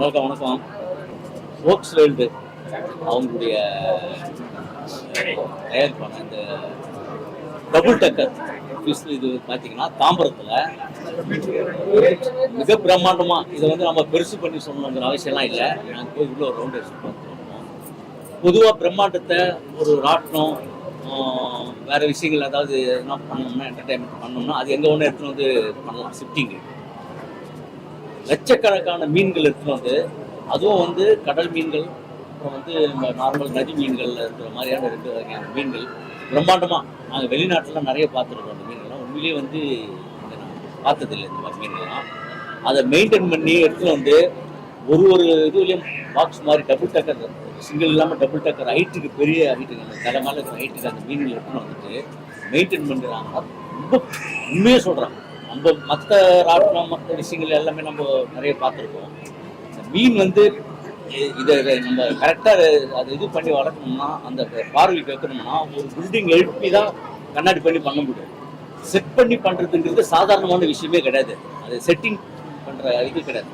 வணக்கம் வணக்கம். ஃபோக்ஸ் வேல்டு அவங்களுடைய தயாரிப்பான இந்த டபுள் டக்கர் ஃபிஷ் இது பார்த்தீங்கன்னா தாம்பரத்தில் மிக பிரம்மாண்டமாக இதை வந்து நம்ம பெருசு பண்ணி சொல்லணுங்கிற அவசியம்லாம் இல்லை. நாங்கள் போய் உள்ள ஒரு ரவுண்ட் அடிச்சு பார்த்துருக்கோம் பொதுவாக பிரம்மாண்டத்தை ஒரு ராட்டினம் வேறு விஷயங்கள் ஏதாவது என்ன பண்ணோம்னா என்டர்டைன்மெண்ட் பண்ணோம்னா அது எங்கே ஒன்று எடுத்துன்னு வந்து பண்ணலாம் ஷிஃப்டிங்கு லட்சக்கணக்கான மீன்கள் எடுத்துகிட்டு வந்து அதுவும் வந்து கடல் மீன்கள் அப்புறம் வந்து நம்ம நார்மல் நதி மீன்கள் இருக்கிற மாதிரியான ரெண்டு வகையான மீன்கள். பிரம்மாண்டமாக நாங்கள் வெளிநாட்டில் நிறைய பார்த்துருக்கோம் அந்த மீன்கள்லாம். உண்மையிலேயே வந்து பார்த்ததில்லை இந்த மாதிரி மீன்கள்லாம். அதை மெயின்டைன் பண்ணி எடுத்துகிட்டு வந்து ஒரு ஒரு இதுலேயும் பாக்ஸ் மாதிரி டபுள் டக்கர் சிங்கிள் இல்லாமல் டபுள் டக்கர் ஹைட்டுக்கு பெரிய ஹைட்டுக்கு அந்த தலை மேலே இருக்கிற ஹைட்டுக்கு அந்த மீன்கள் எடுத்துன்னு வந்துட்டு மெயின்டைன் பண்ணுறாங்க ரொம்ப உண்மையாக சொல்கிறாங்க நம்ம மற்ற ராட்டினம் மற்ற விஷயங்கள் எல்லாமே நம்ம நிறைய பார்த்துருக்கோம். மீன் வந்து இதை இதை நம்ம கரெக்டாக அதை இது பண்ணி வளர்க்கணும்னா அந்த பார்வை வைக்கணும்னா ஒரு பில்டிங் எழுப்பி தான் கண்ணாடி பண்ணி பண்ண முடியும். செட் பண்ணி பண்ணுறதுங்கிறது சாதாரணமான விஷயமே கிடையாது. அது செட்டிங் பண்ணுற இது கிடையாது.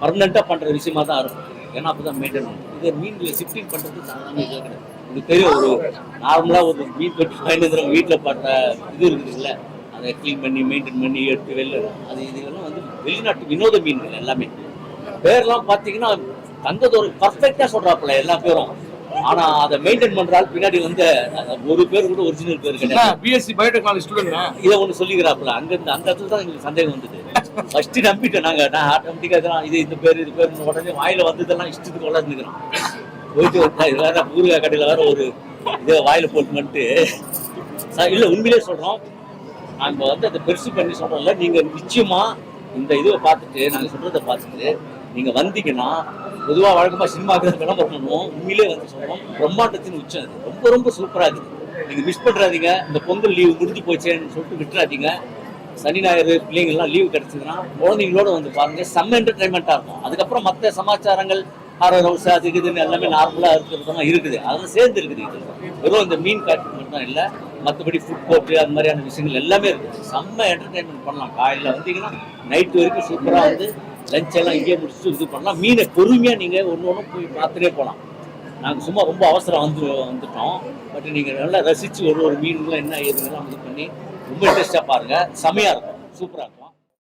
பர்மனெண்ட்டாக பண்ணுற விஷயமா தான் இருக்கும். ஏன்னா அப்போ தான் மெயின்டைன் பண்ணும் இதை மீன்களை ஷிஃப்டிங் பண்ணுறது சாதாரண இது கிடையாது. இது பெரிய ஒரு நார்மலாக ஒரு மீன் பெட்டி பயணிக்கிறவங்க வீட்டில் பண்ணுற இது இருக்குதுல்ல. அதை க்ளீன் பண்ணி மெயின்டைன் பண்ணி எடுத்து வெளில அது இதெல்லாம் வந்து வெளிநாட்டு வினோத மீன்கள் எல்லாமே. பேர்லாம் பார்த்தீங்கன்னா தங்கத்தோடு பர்ஃபெக்டாக சொல்கிறாப்புல எல்லா பேரும். ஆனா அதை மெயின்டைன் பண்ற ஆள் பின்னாடி வந்து ஒரு பேர் கூட ஒரிஜினல் பேர் கிடையாது. பிஎஸ்சி பயோடெக்னாலஜி ஸ்டூடெண்ட் இதை ஒன்று சொல்லிக்கிறாப்புல. அங்க இருந்து அந்த இடத்துல தான் எங்களுக்கு சந்தேகம் வந்தது. ஃபர்ஸ்ட் நம்பிட்டேன் நாங்க. நான் ஆட்டோமேட்டிக்கா இது இந்த பேர் இது பேர் உடனே வாயில வந்ததெல்லாம் இஷ்டத்துக்கு வளர்ந்துக்கிறோம். போயிட்டு வந்தா இது வேற ஊறுகாய் கடையில வேற ஒரு இதை வாயில போட்டு ச- இல்ல உண்மையிலே சொல்றோம். நாங்க வந்து அதை பெருசு பண்ணி சொல்றோம்ல நீங்க நிச்சயமா இந்த இதுவை பார்த்துட்டு நாங்க சொல்றதை பார்த்துட்டு நீங்க வந்தீங்கன்னா பொதுவாக வழக்கமாக சினிமாக்கு தான் விளம்பரம் பண்ணுவோம் உண்மையிலே வந்து சொல்றோம் பிரம்மாண்டத்தின் உச்சம் அது. ரொம்ப ரொம்ப சூப்பராக இருக்குது நீங்க மிஸ் பண்ணுறாதீங்க இந்த பொங்கல் லீவு முடிஞ்சு போச்சேன்னு சொல்லிட்டு விட்டுறாதீங்க. சனி ஞாயிறு பிள்ளைங்கள்லாம் லீவு கிடச்சிதுன்னா குழந்தைங்களோட வந்து பாருங்க செம்ம என்டர்டைன்மெண்ட்டாக இருக்கும். அதுக்கப்புறம் மற்ற சமாச்சாரங்கள் ஆர்வம் ஹவுஸ் அது இதுன்னு எல்லாமே நார்மலாக இருக்கிறதெல்லாம் இருக்குது. அதெல்லாம் சேர்ந்து இருக்குது இது வெறும் இந்த மீன் காட்டு மட்டும் தான் இல்லை. மற்றபடி ஃபுட் கோர்ட்டு அது மாதிரியான விஷயங்கள் எல்லாமே இருக்குது செம்ம என்டர்டைன்மெண்ட் பண்ணலாம். காலையில் வந்தீங்கன்னா நைட் வரைக்கும் சூப்பராக வந்து லஞ்ச் எல்லாம் இங்கேயே முடிச்சுட்டு இது பண்ணலாம். மீனை பொறுமையாக நீங்கள் ஒன்று ஒன்று போய் பார்த்துட்டே போகலாம். நாங்கள் சும்மா ரொம்ப அவசரம் வந்து வந்துட்டோம். பட் நீங்கள் நல்லா ரசித்து ஒரு ஒரு மீன்லாம் என்ன ஏதுங்கெல்லாம் இது பண்ணி ரொம்ப இன்ட்ரெஸ்டாக பாருங்கள் செமையாக இருக்கும். சூப்பராக இருக்கும்.